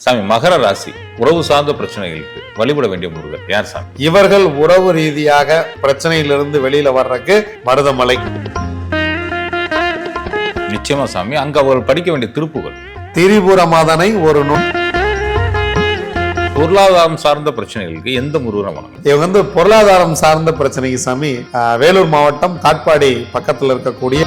சாமி மகர ராசி உறவு சார்ந்த பிரச்சனைகளுக்கு வழிபட வேண்டிய முருகர் யார் சாமி? இவர்கள் உறவு ரீதியாக பிரச்சனையிலிருந்து வெளியில வர்றதுக்கு மருதமலை. நிச்சயமா சாமி அங்க அவர்கள் படிக்க வேண்டிய திருப்புகள். திரிபுர மாதனை ஒரு நுண் பொருளாதாரம் சார்ந்த பிரச்சனைகளுக்கு எந்த முருகனை வணங்கணும்? இவங்க வந்து பொருளாதாரம் சார்ந்த பிரச்சனைக்கு சாமி வேலூர் மாவட்டம் காட்பாடி பக்கத்தில் இருக்கக்கூடிய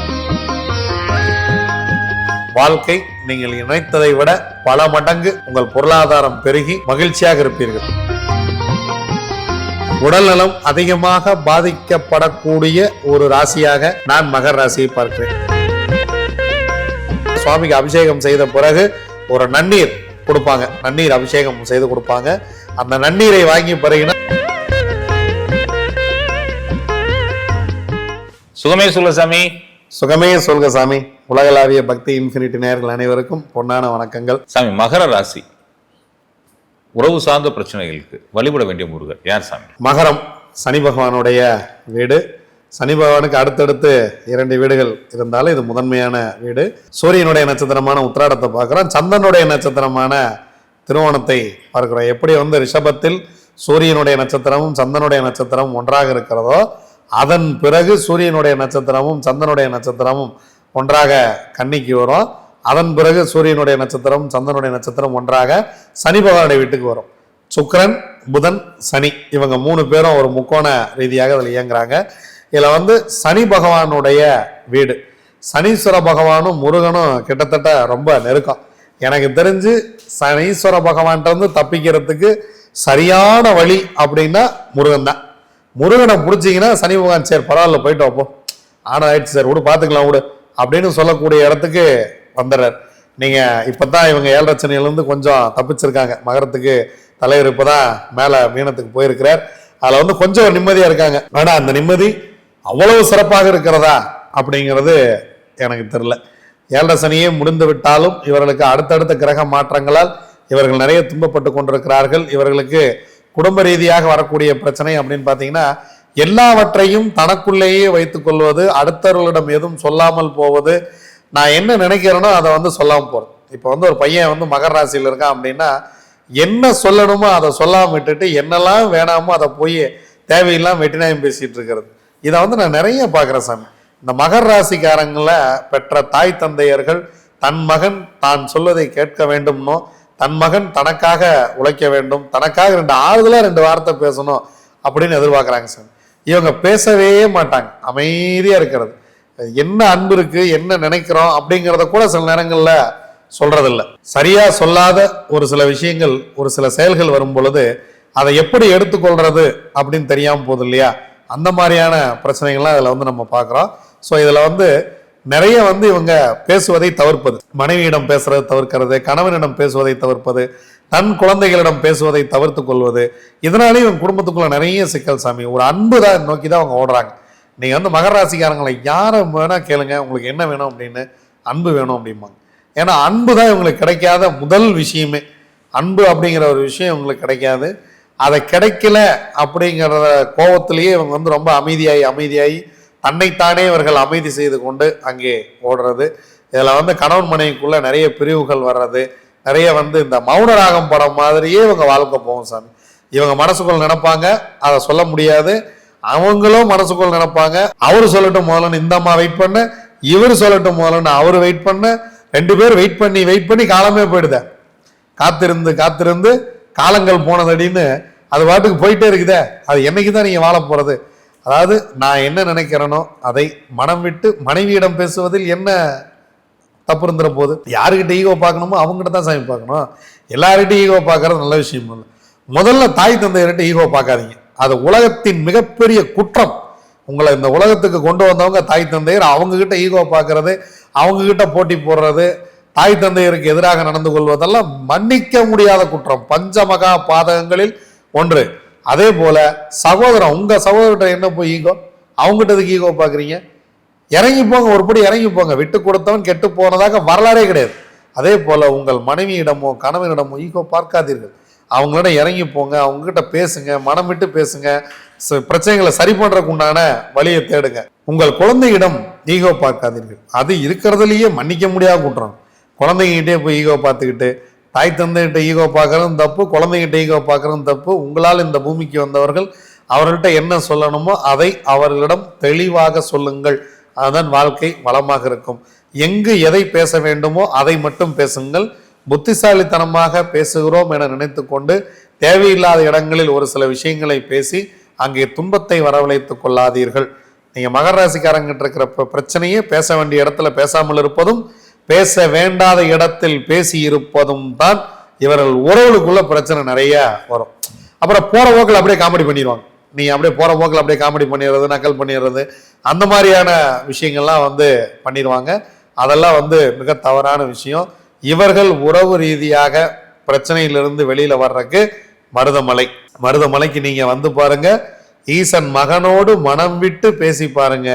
வாழ்க்கை நீங்கள் நினைத்ததை விட பல மடங்கு உங்கள் பொருளாதாரம் பெருகி மகிழ்ச்சியாக இருப்பீர்கள். உடல்நலம் அதிகமாக பாதிக்கப்படக்கூடிய ஒரு ராசியாக நான் மகர ராசியை பார்க்கிறேன். சுவாமிக்கு அபிஷேகம் செய்த பிறகு ஒரு நன்னீர் கொடுப்பாங்க. நன்னீர் அபிஷேகம் செய்து கொடுப்பாங்க. அந்த நன்னீரை வாங்கி பிறகுனா சுகமே சொல்ல சாமி. சுகமே சொல்க சாமி. உலகளாவிய பக்தி இன்ஃபினிட்டி நேயர்கள் அனைவருக்கும் பொன்னான வணக்கங்கள். சாமி மகர ராசி. உறவு சார்ந்த பிரச்சனைகளுக்கு வழிபட வேண்டிய முருகர். யார் சாமி? மகரம் சனி பகவானுடைய வீடு. சனி பகவானுக்கு அடுத்தடுத்து இரண்டு வீடுகள் இருந்தாலும் இது முதன்மையான வீடு. சூரியனுடைய நட்சத்திரமான உத்திராடத்தை பார்க்குறோம். சந்திரனுடைய நட்சத்திரமான திருவோணத்தை பார்க்கிறோம். எப்படி வந்து ரிஷபத்தில் சூரியனுடைய நட்சத்திரமும் சந்திரனுடைய நட்சத்திரமும் ஒன்றாக இருக்கிறதோ அதன் பிறகு சூரியனுடைய நட்சத்திரமும் சந்திரனுடைய நட்சத்திரமும் ஒன்றாக கன்னிக்கு வரும். அதன் பிறகு சூரியனுடைய நட்சத்திரம் சந்திரனுடைய நட்சத்திரம் ஒன்றாக சனி பகவானுடைய வீட்டுக்கு வரும். சுக்கரன் புதன் சனி இவங்க மூணு பேரும் ஒரு முக்கோண ரீதியாக அதில் இயங்குறாங்க. இதில் வந்து சனி பகவானுடைய வீடு. சனீஸ்வர பகவானும் முருகனும் கிட்டத்தட்ட ரொம்ப நெருக்கம். எனக்கு தெரிஞ்சு சனீஸ்வர பகவான்கிட்ட வந்து தப்பிக்கிறதுக்கு சரியான வழி அப்படின்னா முருகன் தான். முருகனை பிடிச்சிங்கன்னா சனி பகவான் சரி பரவாயில்ல போயிட்டு வைப்போம். ஆனால் ஆயிடுச்சு சார் விடு பார்த்துக்கலாம் விடு. அப்படின்னு சொல்லக்கூடிய இடத்துக்கு வந்துடுறார். நீங்கள் இப்போ தான் இவங்க ஏழரை சனியிலேருந்து கொஞ்சம் தப்பிச்சிருக்காங்க. மகரத்துக்கு தலைவர் இப்போ தான் மேலே மீனத்துக்கு போயிருக்கிறார். அதில் வந்து கொஞ்சம் நிம்மதியாக இருக்காங்க. ஆனால் அந்த நிம்மதி அவ்வளவு சிறப்பாக இருக்கிறதா அப்படிங்கிறது எனக்கு தெரில ஏழரை சனியே முடிந்து விட்டாலும் இவர்களுக்கு அடுத்தடுத்த கிரக மாற்றங்களால் இவர்கள் நிறைய துன்பப்பட்டு கொண்டிருக்கிறார்கள். இவர்களுக்கு குடும்ப ரீதியாக வரக்கூடிய பிரச்சனை அப்படின்னு பார்த்தீங்கன்னா எல்லாவற்றையும் தனக்குள்ளேயே வைத்துக் கொள்வது அடுத்தவர்களிடம் எதுவும் சொல்லாமல் போவது நான் என்ன நினைக்கிறேனோ அதை வந்து சொல்லாமல் போகிறது இப்போ வந்து ஒரு பையன் வந்து மகர ராசியில் இருக்கான் அப்படின்னா என்ன சொல்லணுமோ அதை சொல்லாமல் விட்டுட்டு என்னெல்லாம் வேணாமோ அதை போய் தேவையில்லாம் வெட்டினாயம் பேசிட்டு இருக்கிறது. இதை வந்து நான் நிறைய பார்க்குறேன் சாமி. இந்த மகர ராசிக்காரங்களை பெற்ற தாய் தந்தையர்கள் தன் மகன் தான் சொல்வதை கேட்க வேண்டும்னோ தன் மகன் தனக்காக உழைக்க வேண்டும் தனக்காக ரெண்டு ஆறுதலாக ரெண்டு வார்த்தை பேசணும் அப்படின்னு எதிர்பார்க்குறாங்க சாமி. இவங்க பேசவே மாட்டாங்க. அமைதியாக இருக்கிறது. என்ன அன்பு இருக்கு என்ன நினைக்கிறோம் அப்படிங்கிறத கூட சில நேரங்களில் சொல்றதில்ல. சரியா சொல்லாத ஒரு சில விஷயங்கள் ஒரு சில செயல்கள் வரும் பொழுது அதை எப்படி எடுத்துக்கொள்றது அப்படின்னு தெரியாம போகுது இல்லையா? அந்த மாதிரியான பிரச்சனைகள்லாம் இதில் வந்து நம்ம பார்க்குறோம். ஸோ இதில் வந்து நிறைய வந்து இவங்க பேசுவதை தவிர்ப்பது. மனைவியிடம் பேசுறதை தவிர்க்கிறது கணவனிடம் பேசுவதை தவிர்ப்பது தன் குழந்தைகளிடம் பேசுவதை தவிர்த்து கொள்வது. இதனாலே இவங்க குடும்பத்துக்குள்ள நிறைய சிக்கல் சாமி. ஒரு அன்பு தான் நோக்கி தான் அவங்க ஓடுறாங்க. நீங்க வந்து மகர ராசிக்காரங்களை யாரை வேணா கேளுங்க. உங்களுக்கு என்ன வேணும் அப்படின்னு? அன்பு வேணும் அப்படிம்பாங்க. ஏன்னா அன்பு தான் இவங்களுக்கு கிடைக்காத முதல் விஷயமே. அன்பு அப்படிங்கிற ஒரு விஷயம் இவங்களுக்கு கிடைக்காது. அதை கிடைக்கல அப்படிங்கிற கோபத்திலேயே இவங்க வந்து ரொம்ப அமைதியாகி அமைதியாகி தன்னைத்தானே இவர்கள் அமைதி செய்து கொண்டு அங்கே ஓடுறது. இதில் வந்து கணவன் மனைவிக்குள்ளே நிறைய பிரிவுகள் வர்றது. நிறைய வந்து இந்த மௌனராகம் படம் மாதிரியே இவங்க வாழ்க்கை போகும் சாமி. இவங்க மனசுக்குள்ள நினைப்பாங்க அதை சொல்ல முடியாது. அவங்களும் மனசுக்குள்ள நினைப்பாங்க. அவரு சொல்லட்டும் முதல்ல இந்த அம்மா வெயிட் பண்ண இவர் சொல்லட்டும் முதல்ல அவரு வெயிட் பண்ண. ரெண்டு பேரும் வெயிட் பண்ணி வெயிட் பண்ணி காலமே போயிடுத. காத்திருந்து காத்திருந்து காலங்கள் போனதடின்னு அது பாட்டுக்கு போயிட்டே இருக்குதே. அது என்னைக்கு தான் நீங்க வாழ போறது? அதாவது நான் என்ன நினைக்கிறேனோ அதை மனம் விட்டு மனைவியிடம் பேசுவதில் என்ன தப்பு இருந்துற போது யாருக்கிட்ட ஈகோ பார்க்கணுமோ அவங்ககிட்ட தான் சாமி பார்க்கணும். எல்லாருக்கிட்டையும் ஈகோ பார்க்கறது நல்ல விஷயம் இல்லை. முதல்ல தாய் தந்தையர்கிட்ட ஈகோ பார்க்காதீங்க. அது உலகத்தின் மிகப்பெரிய குற்றம். உங்களை இந்த உலகத்துக்கு கொண்டு வந்தவங்க தாய் தந்தையர் அவங்ககிட்ட ஈகோ பார்க்கறது அவங்கக்கிட்ட போட்டி போடுறது தாய் தந்தையருக்கு எதிராக நடந்து கொள்வதெல்லாம் மன்னிக்க முடியாத குற்றம். பஞ்சமகா பாதகங்களில் ஒன்று. அதே போல சகோதரன் உங்கள் சகோதரர்கிட்ட என்ன போய் ஈகோ அவங்ககிட்டதுக்கு ஈகோ பார்க்குறீங்க? இறங்கி போங்க ஒருபடி இறங்கி போங்க. விட்டு கொடுத்தவன் கெட்டு போனதாக வரலாறே கிடையாது. அதே போல் உங்கள் மனைவியிடமோ கணவனிடமோ ஈகோ பார்க்காதீர்கள். அவங்களோட இறங்கி போங்க அவங்ககிட்ட பேசுங்க மனம் விட்டு பேசுங்க. ச- பிரச்சனைகளை சரி பண்ணுறதுக்கு உண்டான வழியை தேடுங்க. உங்கள் குழந்தையிடம் ஈகோ பார்க்காதீர்கள். அது இருக்கிறதுலையே மன்னிக்க முடியாத குற்றம். குழந்தைங்கிட்டே போய் ஈகோ பார்த்துக்கிட்டு தாய் தந்தைகிட்ட ஈகோ பார்க்குறதும் தப்பு குழந்தைகிட்ட ஈகோ பார்க்குறதும் தப்பு. உங்களால் இந்த பூமிக்கு வந்தவர்கள் அவர்கள்ட்ட என்ன சொல்லணுமோ அதை அவர்களிடம் தெளிவாக சொல்லுங்கள். அதுதான் வாழ்க்கை வளமாக இருக்கும். எங்கு எதை பேச வேண்டுமோ அதை மட்டும் பேசுங்கள். புத்திசாலித்தனமாக பேசுகிறோம் என நினைத்து கொண்டு தேவையில்லாத இடங்களில் ஒரு சில விஷயங்களை பேசி அங்கே துன்பத்தை வரவழைத்துக் கொள்ளாதீர்கள். நீங்கள் மகர ராசிக்காரங்கிட்ட இருக்கிற பிரச்சனையே பேச வேண்டிய இடத்துல பேசாமல் இருப்பதும் பேச வேண்டாத இடத்தில் பேசி இருப்பதும் தான் இவர்கள் உறவுகளுக்குள்ள பிரச்சனை நிறைய வரும். அப்புறம் போற போக்கில் அப்படியே காமெடி பண்ணிடுவாங்க. நீ அப்படியே போகிற போக்கில் அப்படியே காமெடி பண்ணிடுறது நக்கல் பண்ணிடுறது அந்த மாதிரியான விஷயங்கள்லாம் வந்து பண்ணிடுவாங்க. அதெல்லாம் வந்து மிக தவறான விஷயம். இவர்கள் உறவு ரீதியாக பிரச்சனையிலிருந்து வெளியில் வர்றதுக்கு மருதமலை. மருதமலைக்கு நீங்கள் வந்து பாருங்க. ஈசன் மகனோடு மனம் விட்டு பேசி பாருங்க.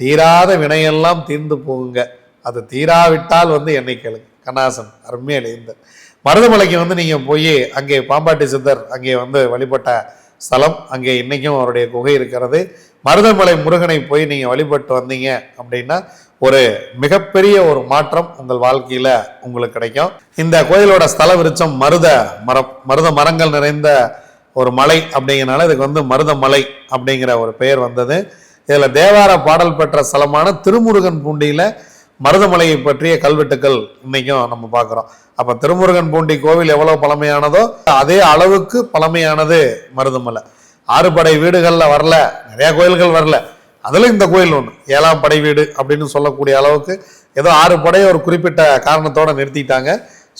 தீராத வினையெல்லாம் தீர்ந்து போகுங்க. அது தீராவிட்டால் வந்து என்னை கேளுங்க. கண்ணாசன் அருமையாக இந்த மருதமலைக்கு வந்து நீங்கள் போய் அங்கே பாம்பாட்டி சித்தர் அங்கே வந்து வழிபட்ட ஸ்தலம். அங்கே இன்றைக்கும் அவருடைய குகை இருக்கிறது. மருதமலை முருகனை போய் நீங்கள் வழிபட்டு வந்தீங்க அப்படின்னா ஒரு மிகப்பெரிய ஒரு மாற்றம் உங்கள் வாழ்க்கையில் உங்களுக்கு கிடைக்கும். இந்த கோயிலோட ஸ்தல விருச்சம் மருத மரம் மருத மரங்கள் நிறைந்த ஒரு மலை அப்படிங்கிறனால இதுக்கு வந்து மருதமலை அப்படிங்கிற ஒரு பெயர் வந்தது. இதில் தேவார பாடல் பெற்ற ஸ்தலமான திருமுருகன் பூண்டியில் மருதமலையை பற்றிய கல்வெட்டுக்கள் இன்னைக்கும் நம்ம பார்க்குறோம். அப்போ திருமுருகன் பூண்டி கோவில் எவ்வளோ பழமையானதோ அதே அளவுக்கு பழமையானது மருதமலை. ஆறுபடை வீடுகளில் வரல நிறையா கோயில்கள் வரல. அதில் இந்த கோயில் ஒன்று ஏழாம் படை வீடு அப்படின்னு சொல்லக்கூடிய அளவுக்கு ஏதோ ஆறு படையை ஒரு குறிப்பிட்ட காரணத்தோடு நிறுத்திட்டாங்க.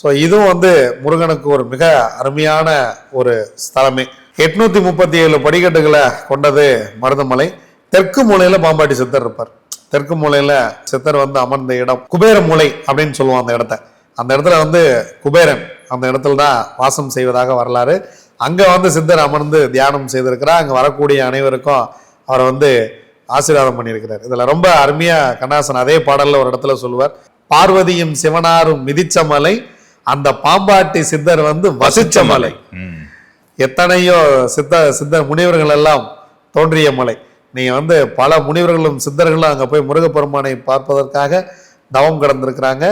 ஸோ இதுவும் வந்து முருகனுக்கு ஒரு மிக அருமையான ஒரு ஸ்தலமே. எட்நூற்றி முப்பத்தி ஏழு படிக்கட்டுகளை கொண்டது மருதமலை. தெற்கு மூலையில் பாம்பாட்டி சித்தர் இருப்பார். தெற்கு மூலையில சித்தர் வந்து அமர்ந்த இடம் குபேர மூலை அப்படின்னு சொல்லுவோம் அந்த இடத்த. அந்த இடத்துல வந்து குபேரன் அந்த இடத்துல தான் வாசம் செய்வதாக வரலாறு. அங்க வந்து சித்தர் அமர்ந்து தியானம் செய்திருக்கிறார். அங்க வரக்கூடிய அனைவருக்கும் அவரை வந்து ஆசீர்வாதம் பண்ணியிருக்கிறார். இதுல ரொம்ப அருமையா கண்ணாசன் அதே பாடல்ல ஒரு இடத்துல சொல்லுவார் பார்வதியும் சிவனாரும் மிதிச்ச மலை அந்த பாம்பாட்டி சித்தர் வந்து வசிச்ச மலை. எத்தனையோ சித்த சித்த முனிவர்கள் எல்லாம் தோன்றிய மலை. நீங்க வந்து பல முனிவர்களும் சித்தர்களும் அங்க போய் முருகப்பெருமானை பார்ப்பதற்காக தவம் கடந்திருக்கிறாங்க.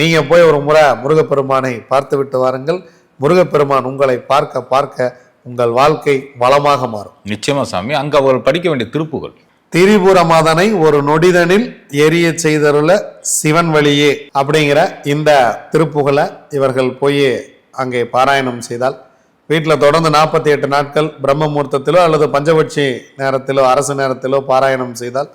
நீங்க போய் ஒரு முறை முருகப்பெருமானை பார்த்து விட்டு வாருங்கள். முருகப்பெருமான் உங்களை பார்க்க பார்க்க உங்கள் வாழ்க்கை வளமாக மாறும். நிச்சயமா சாமி. அங்க அவர் படிக்க வேண்டிய திருப்புகள். திரிபுரமாதனை ஒரு நொடிதனில் எரிய செய்தருள சிவன் வழியே அப்படிங்கிற இந்த திருப்புகழை இவர்கள் போய் அங்கே பாராயணம் செய்தால் வீட்டில் தொடர்ந்து நாற்பத்தி எட்டு நாட்கள் பிரம்ம முகூர்த்தத்திலோ அல்லது பஞ்சபட்சி நேரத்திலோ அரசு நேரத்திலோ பாராயணம் செய்தால்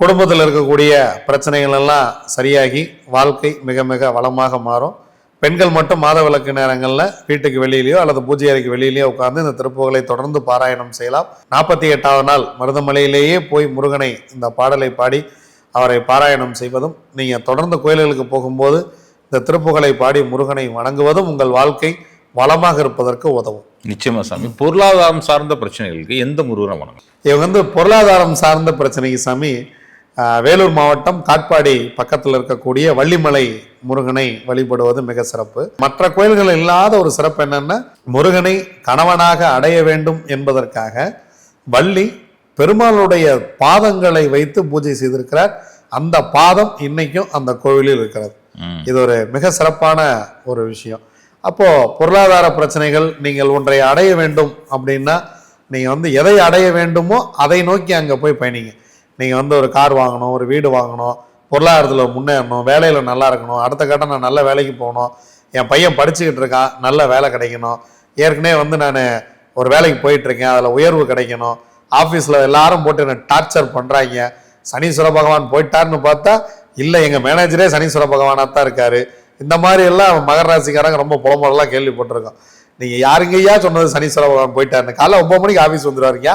குடும்பத்தில் இருக்கக்கூடிய பிரச்சனைகள் எல்லாம் சரியாகி வாழ்க்கை மிக மிக வளமாக மாறும். பெண்கள் மட்டும் மாதவிலக்கு நேரங்களில் வீட்டுக்கு வெளியிலேயோ அல்லது பூஜை அறைக்கு வெளியிலேயோ உட்கார்ந்து இந்த திருப்புகளை தொடர்ந்து பாராயணம் செய்யலாம். நாற்பத்தி எட்டாவது நாள் மருதமலையிலேயே போய் முருகனை இந்த பாடலை பாடி அவரை பாராயணம் செய்வதும் நீங்கள் தொடர்ந்து கோயில்களுக்கு போகும்போது இந்த திருப்புகளை பாடி முருகனை வணங்குவதும் உங்கள் வாழ்க்கை. வளமாக இருப்பதற்கு உதவும். நிச்சயமா சாமி. பொருளாதாரம் சார்ந்த பிரச்சனைகளுக்கு எந்த முருகனை வணங்கும்? இவங்க வந்து பொருளாதாரம் சார்ந்த பிரச்சனைக்கு சாமி வேலூர் மாவட்டம் காட்பாடி பக்கத்தில் இருக்கக்கூடிய வள்ளிமலை முருகனை வழிபடுவது மிக சிறப்பு. மற்ற கோயில்கள் இல்லாத ஒரு சிறப்பு என்னன்னா முருகனை கணவனாக அடைய வேண்டும் என்பதற்காக வள்ளி பெருமாளுடைய பாதங்களை வைத்து பூஜை செய்திருக்கிறார். அந்த பாதம் இன்னைக்கும் அந்த கோவிலில் இருக்கிறது. இது ஒரு மிக சிறப்பான ஒரு விஷயம். அப்போ பொருளாதார பிரச்சனைகள் நீங்கள் ஒன்றை அடைய வேண்டும் அப்படின்னா நீங்கள் வந்து எதை அடைய வேண்டுமோ அதை நோக்கி அங்கே போய் பயணிங்க. நீங்கள் வந்து ஒரு கார் வாங்கணும் ஒரு வீடு வாங்கணும் பொருளாதாரத்தில் முன்னேறணும் வேலையில் நல்லா இருக்கணும் அடுத்த கட்டம் நான் நல்ல வேலைக்கு போகணும் என் பையன் படிச்சுக்கிட்டு இருக்கான் நல்ல வேலை கிடைக்கணும் ஏற்கனவே வந்து நான் ஒரு வேலைக்கு போயிட்டுருக்கேன் அதில் உயர்வு கிடைக்கணும் ஆஃபீஸில் எல்லாரும் போட்டு என்ன டார்ச்சர் பண்ணுறாங்க சனீஸ்வர பகவான் போயிட்டாருன்னு பார்த்தா இல்லை எங்கள் மேனேஜரே சனீஸ்வர பகவானாக தான் இருக்காரு. இந்த மாதிரி எல்லாம் மகர ராசிக்காரங்க ரொம்ப புலம்பெல்லாம் கேள்விப்பட்டிருக்கோம் நீங்கள் யாருங்கய்யா சொன்னது சனீஸ்வர பகவான் போயிட்டாருன்னு. காலைல ஒன்பது மணிக்கு ஆஃபீஸ் வந்துருவாருங்க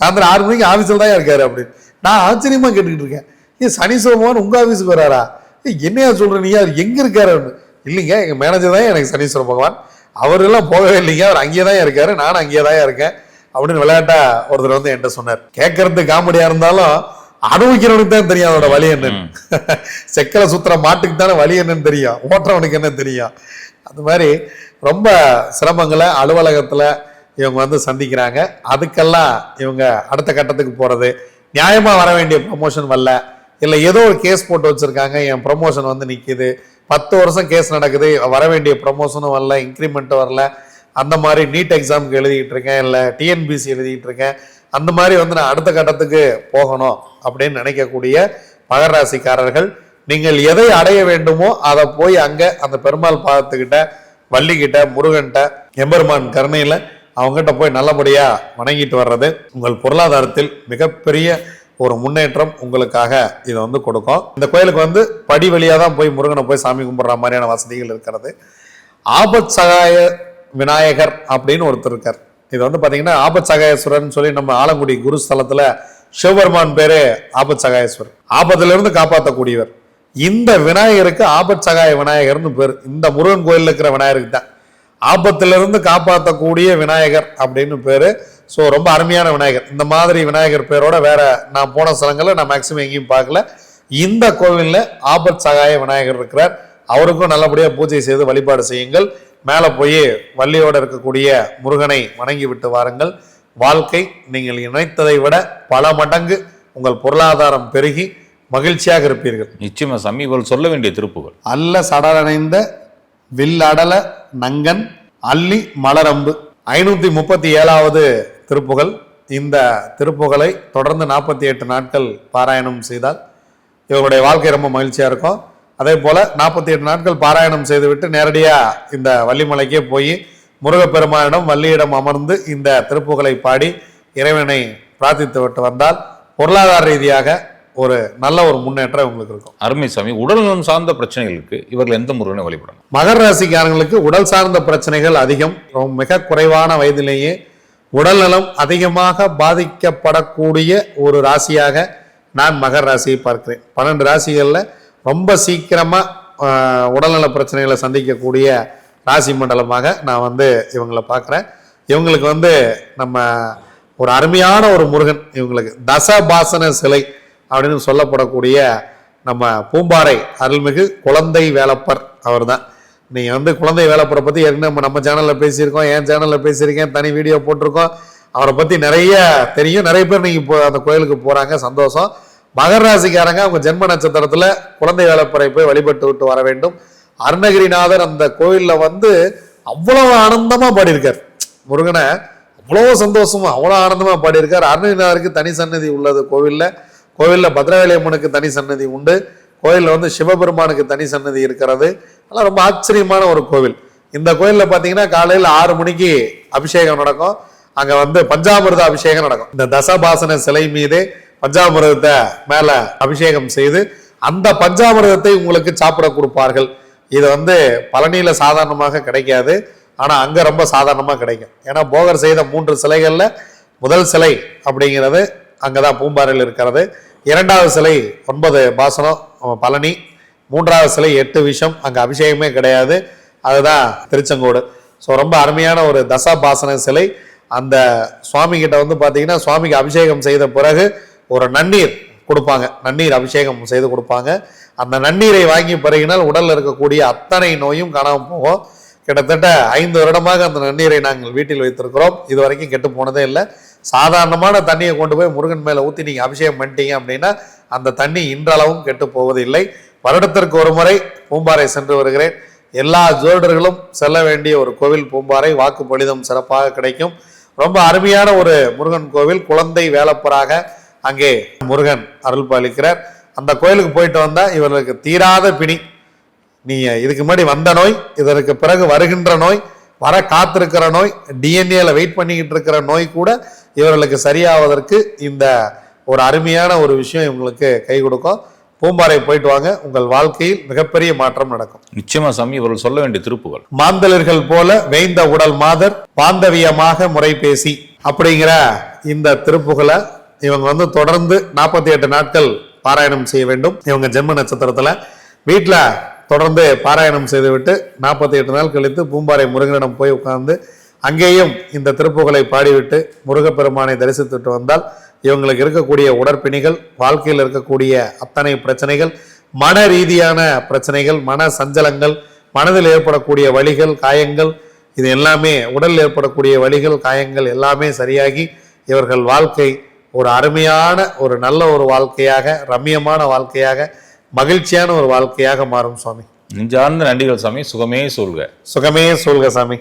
சாயந்தரம் ஆறு மணிக்கு ஆஃபீஸில் தான் இருக்காரு அப்படின்னு. நான் ஆச்சரியமா கேட்டுக்கிட்டு இருக்கேன். ஏன் சனீஸ்வர பகவான் உங்கள் ஆஃபீஸுக்கு வராரா? என்னையா சொல்ற நீ? அவர் எங்கே இருக்காரு இல்லைங்க எங்கள் மேனேஜர் தான் எனக்கு சனீஸ்வர பகவான். அவரெல்லாம் போகவே இல்லைங்க. அவர் அங்கேயே தான் இருக்காரு. நானும் அங்கேயே தான் இருக்கேன். அப்படின்னு விளையாட்டா ஒருத்தர் வந்து என்கிட்ட சொன்னார். கேட்கறது காமெடியா இருந்தாலும் அனுபவிக்கிறவனுக்கு தான் தெரியும் அதோட வழி என்னன்னு. செக்கலை சுத்துற மாட்டுக்கு தானே வழி என்னன்னு தெரியும். ஓட்டுறவனுக்கு என்ன தெரியும்? அது மாதிரி ரொம்ப சிரமங்களை அலுவலகத்துல இவங்க வந்து சந்திக்கிறாங்க. அதுக்கெல்லாம் இவங்க அடுத்த கட்டத்துக்கு போறது. நியாயமா வர வேண்டிய ப்ரொமோஷன் வரல. இல்லை ஏதோ ஒரு கேஸ் போட்டு வச்சிருக்காங்க. என் ப்ரொமோஷன் வந்து நிக்குது. பத்து வருஷம் கேஸ் நடக்குது. வர வேண்டிய ப்ரமோஷனும் வரல. இன்க்ரிமெண்ட்டும் வரல. அந்த மாதிரி நீட் எக்ஸாமுக்கு எழுதிட்டு இருக்கேன். இல்லை டிஎன்பிசி எழுதிட்டு இருக்கேன். அந்த மாதிரி வந்து நான் அடுத்த கட்டத்துக்கு போகணும் அப்படின்னு நினைக்கக்கூடிய மகராசிக்காரர்கள் நீங்கள் எதை அடைய வேண்டுமோ அதை போய் அங்கே அந்த பெருமாள் பாதத்துக்கிட்ட வள்ளிக்கிட்ட முருகன்கிட்ட எம்பெருமான் கருணையில் அவங்ககிட்ட போய் நல்லபடியாக வணங்கிட்டு வர்றது உங்கள் பொருளாதாரத்தில் மிகப்பெரிய ஒரு முன்னேற்றம் உங்களுக்காக இதை வந்து கொடுக்கும். இந்த கோயிலுக்கு வந்து படி வழியாக தான் போய் முருகனை போய் சாமி கும்பிட்ற மாதிரியான வசதிகள் இருக்கிறது. ஆபத் சகாய விநாயகர் அப்படின்னு ஒருத்தர் இருக்கார். இது வந்து பார்த்தீங்கன்னா ஆபத் சொல்லி நம்ம ஆலங்குடி குருஸ்தலத்தில் சிவபெருமான் பேரே ஆபத் சகாயேஸ்வரர் ஆபத்திலிருந்து காப்பாற்றக்கூடியவர் இந்த விநாயகருக்கு ஆபத் சகாய விநாயகர்னு பேர். இந்த முருகன் கோயிலில் இருக்கிற விநாயகருக்கு தான். ஆபத்திலிருந்து காப்பாற்றக்கூடிய விநாயகர் அப்படின்னு பேர். ஸோ ரொம்ப அருமையான விநாயகர். இந்த மாதிரி விநாயகர் பேரோட வேற நான் போன ஸ்தலங்களில் நான் மேக்சிமம் எங்கேயும் பார்க்கல. இந்த கோவிலில் ஆபத் சகாய விநாயகர் இருக்கிறார். அவருக்கும் நல்லபடியாக பூஜை செய்து வழிபாடு செய்யுங்கள். மேலே போய் வள்ளியோட இருக்கக்கூடிய முருகனை வணங்கி விட்டு வாருங்கள். வாழ்க்கை நீங்கள் நினைத்ததை விட பல மடங்கு உங்கள் பொருளாதாரம் பெருகி மகிழ்ச்சியாக இருப்பீர்கள். நிச்சயமா சாமி இவர்கள் சொல்ல வேண்டிய திருப்புகள். அல்ல சடலணைந்த வில்லடல நங்கன் அல்லி மலரம்பு. ஐநூத்தி முப்பத்தி ஏழாவது திருப்புகள். இந்த திருப்புகளை தொடர்ந்து நாற்பத்தி எட்டு நாட்கள் பாராயணம் செய்தால் இவருடைய வாழ்க்கை ரொம்ப மகிழ்ச்சியா இருக்கும். அதே போல நாற்பத்தி எட்டு நாட்கள் பாராயணம் செய்துவிட்டு நேரடியா இந்த வள்ளிமலைக்கே போய் முருகப்பெருமானிடம் வள்ளியிடம் அமர்ந்து இந்த திருப்புகளை பாடி இறைவனை பிரார்த்தித்து விட்டு வந்தால் பொருளாதார ரீதியாக ஒரு நல்ல ஒரு முன்னேற்றம் உங்களுக்கு இருக்கும். அருமை சாமி. உடல்நலம் சார்ந்த பிரச்சனைகளுக்கு இவர்கள் எந்த முருகனை வழிபடணும்? மகர ராசிக்காரங்களுக்கு உடல் சார்ந்த பிரச்சனைகள் அதிகம். மிக குறைவான வயதிலேயே உடல்நலம் அதிகமாக பாதிக்கப்படக்கூடிய ஒரு ராசியாக நான் மகர ராசியை பார்க்கிறேன். பன்னெண்டு ராசிகளில் ரொம்ப சீக்கிரமாக உடல்நல பிரச்சனைகளை சந்திக்கக்கூடிய ராசி மண்டலமாக நான் வந்து இவங்களை பார்க்குறேன். இவங்களுக்கு வந்து நம்ம ஒரு அருமையான ஒரு முருகன். இவங்களுக்கு தசபாசன சிலை அப்படின்னு சொல்லப்படக்கூடிய நம்ம பூம்பாறை அருள்மிகு குழந்தை வேலப்பர் அவர் தான் நீங்கள் வந்து குழந்தை வேலப்பரை பற்றி ஏற்கனவே நம்ம நம்ம சேனலில் பேசியிருக்கோம் என் சேனலில் பேசியிருக்கேன் தனி வீடியோ போட்டிருக்கோம். அவரை பற்றி நிறைய தெரியும். நிறைய பேர் நீங்கள் இப்போ அந்த கோயிலுக்கு போகிறாங்க சந்தோஷம். மகர ராசிக்காரங்க அவங்க ஜென்ம நட்சத்திரத்துல குழந்தை வேலப்பரை போய் வழிபட்டு விட்டு வர வேண்டும். அருணகிரிநாதர் அந்த கோயில்ல வந்து அவ்வளவு ஆனந்தமா பாடியிருக்கார். முருகனை அவ்வளோ சந்தோஷமா அவ்வளோ ஆனந்தமா பாடியிருக்கார். அருணகிரிநாதருக்கு தனி சன்னதி உள்ளது கோவில்ல. கோவில்ல பத்ரகாளி அம்மனுக்கு தனி சன்னதி உண்டு. கோயில்ல வந்து சிவபெருமானுக்கு தனி சன்னதி இருக்கிறது. அதெல்லாம் ரொம்ப ஆச்சரியமான ஒரு கோவில். இந்த கோயில்ல பாத்தீங்கன்னா காலையில ஆறு மணிக்கு அபிஷேகம் நடக்கும். அங்க வந்து பஞ்சாமிர்த அபிஷேகம் நடக்கும். இந்த தசபாசன சிலை மீதே பஞ்சாமிரதத்தை மேல அபிஷேகம் செய்து அந்த பஞ்சாமிரதத்தை உங்களுக்கு சாப்பிட கொடுப்பார்கள். இது வந்து பழனியில சாதாரணமாக கிடைக்காது. ஆனா அங்க ரொம்ப சாதாரணமா கிடைக்கும். ஏன்னா போகர் செய்த மூன்று சிலைகள்ல முதல் சிலை அப்படிங்கிறது அங்கதான் பூம்பாறையில் இருக்கிறது. இரண்டாவது சிலை ஒன்பது பாசனம் பழனி. மூன்றாவது சிலை எட்டு விஷம். அங்க அபிஷேகமே கிடையாது. அதுதான் திருச்செங்கோடு. ஸோ ரொம்ப அருமையான ஒரு தசாபாசன சிலை. அந்த சுவாமி கிட்ட வந்து பார்த்தீங்கன்னா சுவாமிக்கு அபிஷேகம் செய்த பிறகு ஒரு நன்னீர் கொடுப்பாங்க. நன்னீர் அபிஷேகம் செய்து கொடுப்பாங்க. அந்த நன்னீரை வாங்கி பருகினால் உடலில் இருக்கக்கூடிய அத்தனை நோயும் காணாமல் போகும். கிட்டத்தட்ட ஐந்து வருடமாக அந்த நன்னீரை நாங்கள் வீட்டில் வைத்திருக்கிறோம். இது வரைக்கும் கெட்டு போனதே இல்லை. சாதாரணமான தண்ணியை கொண்டு போய் முருகன் மேலே ஊற்றி நீங்கள் அபிஷேகம் பண்ணிட்டீங்க அப்படின்னா அந்த தண்ணி இன்றளவும் கெட்டு போவதில்லை வருடத்திற்கு ஒரு முறை பூம்பாறை சென்று வருகிறேன். எல்லா ஜோடர்களும் செல்ல வேண்டிய ஒரு கோவில் பூம்பாறை வாக்கு பலிதம் சிறப்பாக கிடைக்கும். ரொம்ப அருமையான ஒரு முருகன் கோவில். குழந்தை வேலப்பராக அங்கே முருகன் அருள் பாலிக்கிறார் அந்த கோயிலுக்கு போயிட்டு வந்தா இவர்களுக்கு தீராத பிணி. நீ இதுக்கு முன்னாடி வந்த நோய் இதற்கு பிறகு வருகின்ற நோய் வர காத்திருக்கிற நோய் டிஎன்ஏல வெயிட் பண்ணிக்கிட்டு இருக்கிற நோய் கூட இவர்களுக்கு சரியாவதற்கு இந்த ஒரு அருமையான ஒரு விஷயம் இவங்களுக்கு கை கொடுக்கும். பூம்பாறை போயிட்டு வாங்க. உங்கள் வாழ்க்கையில் மிகப்பெரிய மாற்றம் நடக்கும். நிச்சயமா சாமி இவர்கள் சொல்ல வேண்டிய திருப்புகள். மாந்தளர்கள் போல வேய்ந்த உடல் மாதர் பாந்தவியமாக முறை பேசி அப்படிங்கிற இந்த திருப்புகளை இவங்க வந்து தொடர்ந்து நாற்பத்தி எட்டு நாட்கள் பாராயணம் செய்ய வேண்டும். இவங்க ஜென்ம நட்சத்திரத்தில் வீட்டில் தொடர்ந்து பாராயணம் செய்துவிட்டு நாற்பத்தி எட்டு நாள் கழித்து பூம்பாறை முருகனிடம் போய் உட்கார்ந்து அங்கேயும் இந்த திருப்புகளை பாடிவிட்டு முருகப்பெருமானை தரிசித்துட்டு வந்தால் இவங்களுக்கு இருக்கக்கூடிய உடற்பிணிகள் வாழ்க்கையில் இருக்கக்கூடிய அத்தனை பிரச்சனைகள் மன ரீதியான பிரச்சனைகள் மன சஞ்சலங்கள் மனதில் ஏற்படக்கூடிய வழிகள் காயங்கள் இது எல்லாமே உடலில் ஏற்படக்கூடிய வழிகள் காயங்கள் எல்லாமே சரியாகி இவர்கள் வாழ்க்கை ஒரு அருமையான ஒரு நல்ல ஒரு வாழ்க்கையாக ரம்மியமான வாழ்க்கையாக மகிழ்ச்சியான ஒரு வாழ்க்கையாக மாறும் சுவாமி. நெஞ்சார்ந்த நன்றிகள் சாமி சுகமே சொல்க சுகமே சொல்க சாமி.